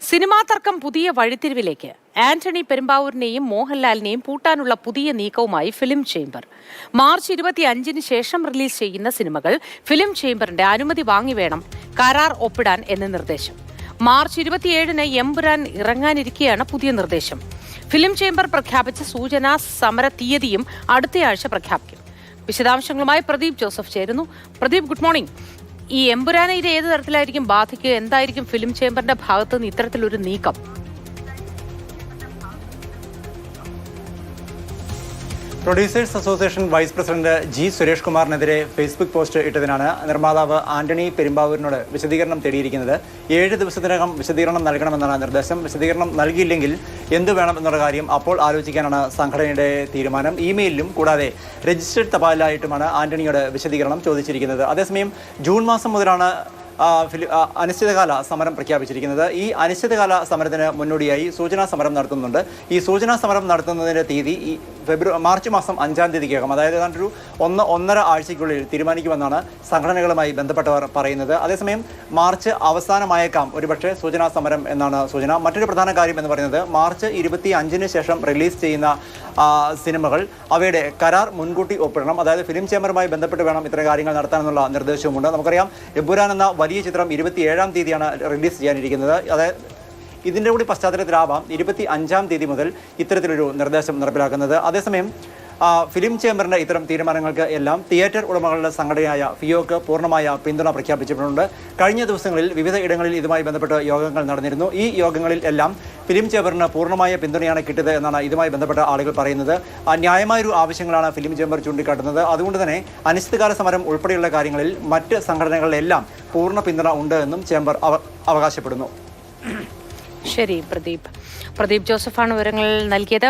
Cinema തർക്കം പുതിയ വഴിത്തിരിവിലേക്ക്. ആന്റണി പെരുമ്പാവൂരിനെയും മോഹൻലാലിനെയും പൂട്ടാനുള്ള പുതിയ നീക്കവുമായി ഫിലിം ചേംബർ. മാർച്ച് ഇരുപത്തി അഞ്ചിന് ശേഷം റിലീസ് ചെയ്യുന്ന സിനിമകൾ ഫിലിം ചേംബറിന്റെ അനുമതി വാങ്ങി വേണം കരാർ ഒപ്പിടാൻ എന്ന നിർദ്ദേശം. മാർച്ച് ഇരുപത്തിയേഴിന് എമ്പുരാൻ ഇറങ്ങാനിരിക്കെയാണ് പുതിയ നിർദ്ദേശം. ഫിലിം ചേംബർ പ്രഖ്യാപിച്ച സൂചനാ സമര തീയതിയും അടുത്തയാഴ്ച പ്രഖ്യാപിക്കും. വിശദാംശങ്ങളുമായി പ്രദീപ് ജോസഫ് ചേരുന്നു. Pradeep good morning. ഈ എമ്പുരാനെ ഇത് ഏത് തരത്തിലായിരിക്കും ബാധിക്കുക? എന്തായിരിക്കും ഫിലിം ചേംബറിന്റെ ഭാഗത്ത് നിന്ന് ഇത്തരത്തിലൊരു നീക്കം? Producers association vice president G Suresh കുമാറിനെതിരെ Facebook post ഇട്ടതിനാണ് നിർമ്മാതാവ് ആന്റണി പെരുമ്പാവൂരിനോട് വിശദീകരണം തേടിയിരിക്കുന്നത്. ഏഴ് ദിവസത്തിനകം വിശദീകരണം നൽകണമെന്നാണ് നിർദ്ദേശം. വിശദീകരണം നൽകിയില്ലെങ്കിൽ എന്തു വേണം എന്നുള്ള കാര്യം അപ്പോൾ ആലോചിക്കാനാണ് സംഘടനയുടെ തീരുമാനം. ഇമെയിലിലും കൂടാതെ രജിസ്റ്റേഡ് തപാലായിട്ടുമാണ് ആന്റണിയോട് വിശദീകരണം ചോദിച്ചിരിക്കുന്നത്. അതേസമയം ജൂൺ മാസം മുതലാണ് അനിശ്ചിതകാല സമരം പ്രഖ്യാപിച്ചിരിക്കുന്നത്. ഈ അനിശ്ചിതകാല സമരത്തിന് മുന്നോടിയായി സൂചനാ സമരം നടത്തുന്നുണ്ട്. ഈ സൂചനാ സമരം നടത്തുന്നതിന്റെ തീയതി ഈ ഫെബ്രുവരി മാർച്ച് മാസം അഞ്ചാം തീയതിക്കകം അതായത് ഒരു ഒന്ന് ഒന്നര ആഴ്ചയ്ക്കുള്ളിൽ തീരുമാനിക്കുമെന്നാണ് സംഘടനകളുമായി ബന്ധപ്പെട്ടവർ പറയുന്നത്. അതേസമയം മാർച്ച് അവസാനമായേക്കാം ഒരുപക്ഷെ സൂചനാ സമരം എന്നാണ് സൂചന. മറ്റൊരു പ്രധാന കാര്യം എന്ന് പറയുന്നത് മാർച്ച് ഇരുപത്തി അഞ്ചിന് ശേഷം റിലീസ് ചെയ്യുന്ന സിനിമകൾ അവയുടെ കരാർ മുൻകൂട്ടി ഒപ്പിടണം. അതായത് ഫിലിം ചേംബറുമായി ബന്ധപ്പെട്ട് വേണം ഇത്തരം കാര്യങ്ങൾ നടത്താനെന്നുള്ള നിർദ്ദേശവുമുണ്ട്. നമുക്കറിയാം എബുരാൻ എന്ന വലിയ ചിത്രം ഇരുപത്തി ഏഴാം തീയതിയാണ് റിലീസ് ചെയ്യാനിരിക്കുന്നത്. അതായത് ഇതിന്റെ കൂടി പശ്ചാത്തലത്തിലാവാം ഇരുപത്തി അഞ്ചാം തീയതി മുതൽ ഇത്തരത്തിലൊരു നിർദ്ദേശം നടപ്പിലാക്കുന്നത്. അതേസമയം ഫിലിം ചേംബറിന്റെ ഇത്തരം തീരുമാനങ്ങൾക്ക് എല്ലാം തിയേറ്റർ ഉടമകളുടെ സംഘടനയായ ഫിയോക്ക് പൂർണമായ പിന്തുണ പ്രഖ്യാപിച്ചിട്ടുണ്ട്. കഴിഞ്ഞ ദിവസങ്ങളിൽ വിവിധ ഇടങ്ങളിൽ ഇതുമായി ബന്ധപ്പെട്ട് യോഗങ്ങൾ നടന്നിരുന്നു. ഈ യോഗങ്ങളിൽ എല്ലാം ഫിലിം ചേംബറിന് പൂർണമായ പിന്തുണയാണ് കിട്ടിയത് എന്നാണ് ഇതുമായി ബന്ധപ്പെട്ട ആളുകൾ പറയുന്നത്. ന്യായമായൊരു ആവശ്യങ്ങളാണ് ഫിലിം ചേംബർ ചൂണ്ടിക്കാട്ടുന്നത്. അതുകൊണ്ട് തന്നെ അനിശ്ചിതകാല സമരം ഉൾപ്പെടെയുള്ള കാര്യങ്ങളിൽ മറ്റ് സംഘടനകളിലെല്ലാം പൂർണ പിന്തുണ ഉണ്ട് എന്നും ചേംബർ അവകാശപ്പെടുന്നു. ശരി പ്രദീപ്. പ്രദീപ് ജോസഫാണ് വിവരങ്ങൾ നൽകിയത്.